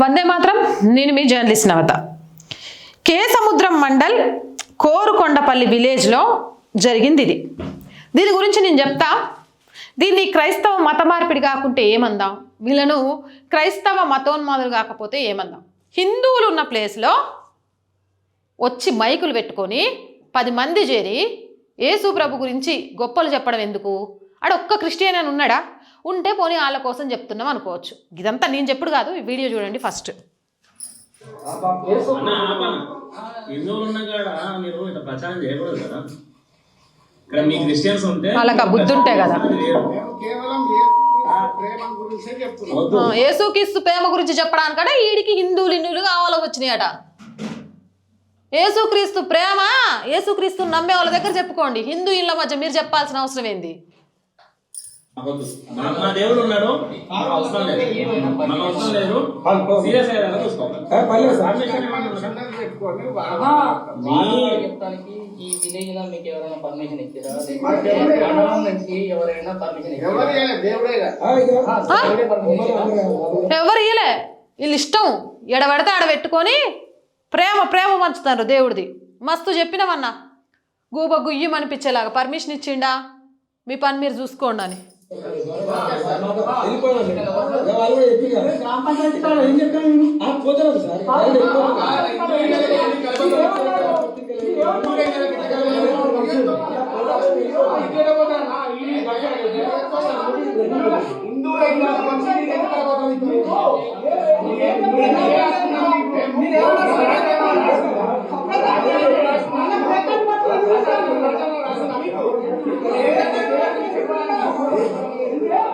వందే మాత్రం నేను మీ జర్నలిస్ట్ నవత. కే సముద్రం మండల్ కోరుకొండపల్లి విలేజ్లో జరిగింది ఇది. దీని గురించి నేను చెప్తా. దీన్ని క్రైస్తవ మత మార్పిడి కాకుంటే ఏమందాం? వీళ్ళను క్రైస్తవ మతోన్మాదులు కాకపోతే ఏమందాం? హిందువులు ఉన్న ప్లేస్లో వచ్చి మైకులు పెట్టుకొని పది మంది చేరి యేసు ప్రభు గురించి గొప్పలు చెప్పడం ఎందుకు? ఆడ ఒక్క క్రిస్టియన్ అని ఉన్నాడా? ఉంటే పోనీ వాళ్ళ కోసం చెప్తున్నాం అనుకోవచ్చు. ఇదంతా నేను చెప్పుడు కాదు ఈ వీడియో చూడండి ఫస్ట్. వాళ్ళకి ఆ బుద్ధి ఉంటే కదా. యేసు ప్రేమ గురించే చెప్పడానికట ఈడికి హిందువులు హిందువులు కావాలో వచ్చినాయట. యేసుక్రీస్తు ప్రేమ యేసుక్రీస్తు నమ్మే వాళ్ళ దగ్గర చెప్పుకోండి. హిందూ ఇళ్ళ మధ్య మీరు చెప్పాల్సిన అవసరం ఏంది? వద్దు. మా మా దేవుడు ఉన్నాడు. మాకు అవసరం లేదు. మాకు అవసరం లేదు. సీరియస్ అయ్యేలా చూసుకోవాలి. Permission ఏమన్నా ఉందా? చిన్నది చెప్పుకొని మీ చెప్తానికి ఈ విలేజ్లో మీకు ఎవరైనా పర్మిషన్ ఇచ్చారా? మాకు ఎవరు నుంచి ఎవరైనా పర్మిషన్ ఇయలే వీళ్ళు ఇష్టం. ఎడబడితే ఆడ పెట్టుకొని ప్రేమ ప్రేమ పంచుతారు దేవుడిది. మస్తు చెప్పినామన్నా గూబ గుయ్యం అనిపించేలాగా. పర్మిషన్ ఇచ్చిండా? మీ పని మీరు చూసుకోండి అని. గ్రామ పంచాయతీ కాడ ఏం చెప్పాను సార్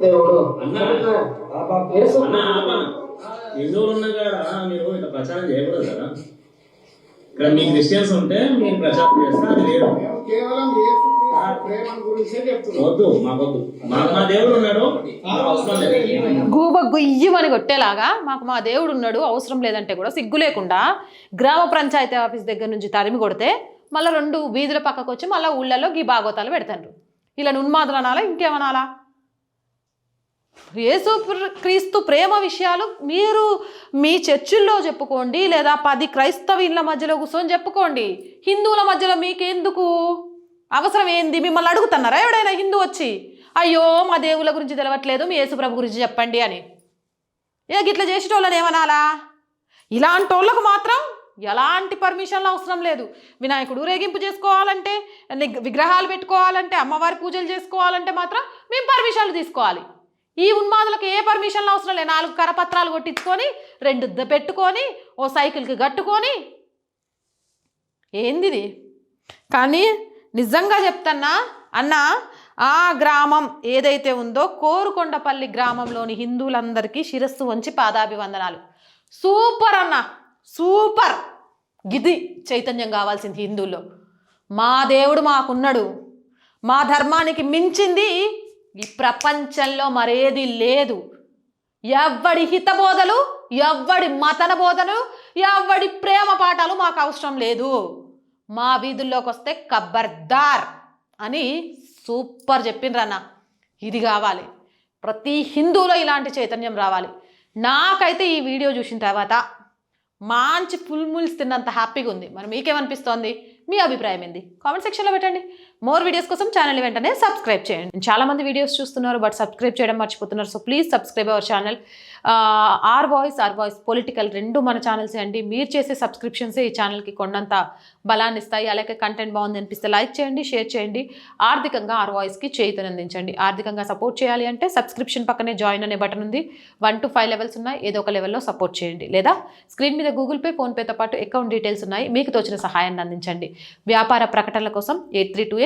దేవుడు. అన్న యేసు. అన్న ఆపన్న. హిందువులు ఉన్న కాడ మీరు ఇట్లా ప్రచారం చేయకూడదు కదా? ఇక్కడ మీ క్రిస్టియన్స్ ఉంటే మీరు ప్రచారం చేస్తే అది కేవలం వద్దు మాకొద్దు మాకు మా దేవుడు ఉన్నాడు. గూబ గుయ్యమని కొట్టేలాగా మాకు మా దేవుడు ఉన్నాడు అవసరం లేదంటే కూడా సిగ్గు లేకుండా గ్రామ పంచాయతీ ఆఫీస్ దగ్గర నుంచి తరిమి కొడితే మళ్ళీ రెండు వీధుల పక్కకు వచ్చి మళ్ళీ ఊళ్ళల్లో గీ బాగోతాలు పెడతారు. ఇలా ఉన్మాదులు అనాలా ఇంకేమనాలా? యేసు క్రీస్తు ప్రేమ విషయాలు మీరు మీ చర్చిల్లో చెప్పుకోండి లేదా పది క్రైస్తవీన్ల ఇళ్ళ మధ్యలో కూర్చొని చెప్పుకోండి. హిందువుల మధ్యలో మీకెందుకు? అవసరం ఏంది? మిమ్మల్ని అడుగుతున్నారా ఎవడైనా హిందూ వచ్చి? అయ్యో మా దేవుళ్ళ గురించి తెలవట్లేదు మీ యేసుప్రభు గురించి చెప్పండి అని. ఏ గిట్ల వాళ్ళని ఏమనాలా? ఇలాంటి వాళ్ళకు మాత్రం ఎలాంటి పర్మిషన్లు అవసరం లేదు. వినాయకుడు ఊరేగింపు చేసుకోవాలంటే ని- విగ్రహాలు పెట్టుకోవాలంటే అమ్మవారి పూజలు చేసుకోవాలంటే మాత్రం మేము పర్మిషన్లు తీసుకోవాలి. ఈ ఉన్మాదులకు ఏ పర్మిషన్లు అవసరం లేదు. నాలుగు కరపత్రాలు కొట్టించుకొని రెండు పెట్టుకొని ఓ సైకిల్కి కట్టుకొని. ఏందిది కానీ నిజంగా చెప్తున్నా అన్న ఆ గ్రామం ఏదైతే ఉందో కోరుకొండపల్లి గ్రామంలోని హిందువులందరికీ శిరస్సు వంచి పాదాభివందనాలు. సూపర్ అన్న సూపర్. గిది చైతన్యం కావాల్సింది హిందువుల్లో. మా దేవుడు మాకున్నాడు. మా ధర్మానికి మించింది ఈ ప్రపంచంలో మరేది లేదు. ఎవ్వడి హితబోధలు ఎవ్వడి మతన బోధలు ఎవ్వడి ప్రేమ పాఠాలు మాకు అవసరం లేదు. మా వీధుల్లోకి వస్తే కబర్దార్ అని సూపర్ చెప్పిండ్రన్న ఇది కావాలి. ప్రతి హిందువులో ఇలాంటి చైతన్యం రావాలి. నాకైతే ఈ వీడియో చూసిన తర్వాత మంచి ఫుల్ మీల్స్ తిన్నంత హ్యాపీగా ఉంది మరి మీకేమనిపిస్తోంది? మీ అభిప్రాయం ఏంది? కామెంట్ సెక్షన్లో పెట్టండి. మోర్ వీడియోస్ కోసం ఛానల్ వెంటనే సబ్స్క్రైబ్ చేయండి. చాలా మంది వీడియోస్ చూస్తున్నారు బట్ సబ్స్క్రైబ్ చేయడం మర్చిపోతున్నారు. So please subscribe our channel R Voice R Voice political రెండు మన ఛానల్స్ అండి. మీరు చేసే సబ్స్క్రిప్షన్సే ఈ ఛానల్కి కొండంత బలాన్ని ఇస్తాయి. అలాగే కంటెంట్ బాగుంది అనిపిస్తే లైక్ చేయండి షేర్ చేయండి. ఆర్థికంగా ఆర్ వాయిస్కి చేయుతనందించండి ఆర్థికంగా సపోర్ట్ చేయాలి అంటే సబ్స్క్రిప్షన్ పక్కనే జాయిన్ అనే బటన్ ఉంది. వన్ టు ఫైవ్ లెవెల్స్ ఉన్నాయి. ఏదో ఒక లెవెల్లో సపోర్ట్ చేయండి. లేదా స్క్రీన్ మీద గూగుల్ పే ఫోన్పేతో పాటు అకౌంట్ డీటెయిల్స్ ఉన్నాయి. మీకు తోచిన సహాయాన్ని అందించండి. వ్యాపార ప్రకటనల కోసం eight three two